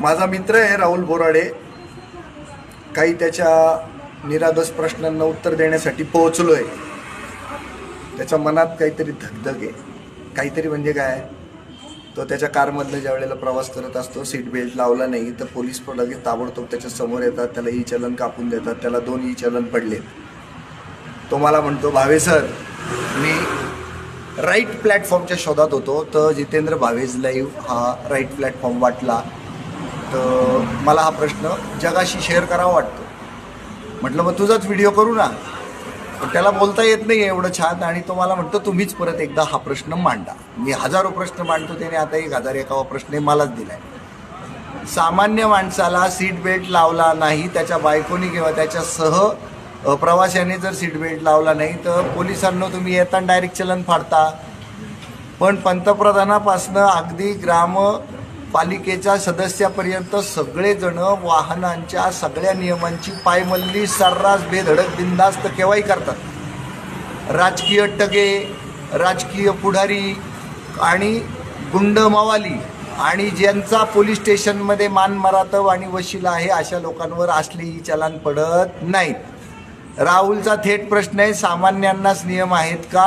माझा मित्र आहे राहुल बोराडे. काही त्याच्या निरागस प्रश्नांना उत्तर देण्यासाठी पोहोचलो आहे त्याच्या मनात काहीतरी धगधग आहे. काहीतरी म्हणजे काय? तो त्याच्या कारमधनं ज्या वेळेला प्रवास करत असतो सीट बेल्ट लावला नाही तर पोलीस पण लगेच ताबडतोब त्याच्यासमोर येतात त्याला ई चलन कापून देतात त्याला दोन ई चलन पडले तो मला म्हणतो भावे सर मी राईट प्लॅटफॉर्मच्या शोधात होतो तर जितेंद्र भावेज लाईव्ह हा राईट प्लॅटफॉर्म वाटला. तर मला हा प्रश्न जगाशी शेअर करावा वाटतो. म्हटलं मग तुझाच व्हिडिओ करू ना. पण त्याला बोलता येत नाही एवढं छान आणि तो मला म्हणतो तुम्हीच परत एकदा हा प्रश्न मांडा. मी हजारो प्रश्न मांडतो त्याने आता एक हजार एकावा प्रश्न मलाच दिलाय. सामान्य माणसाला सीट बेल्ट लावला नाही त्याच्या बायकोनी किंवा त्याच्या सह प्रवाशाने जर सीट बेल्ट लावला नाही तर पोलिसांना तुम्ही येताना डायरेक्ट चलन फाडता. पण पंतप्रधानापासनं अगदी ग्राम पालिकेच्या सदस्यापर्यंत सगळेजण वाहनांच्या सगळ्या नियमांची पायमल्ली सर्रास बेधडक बिंदास्त केव्हाही करतात. राजकीय टगे राजकीय पुढारी आणि गुंड मवाली आणि ज्यांचा पोलीस स्टेशनमध्ये मान मरातव आणि वशिला आहे अशा लोकांवर असलेही चलान पडत नाहीत. राहुलचा थेट प्रश्न आहे सामान्यांनाच नियम आहेत का?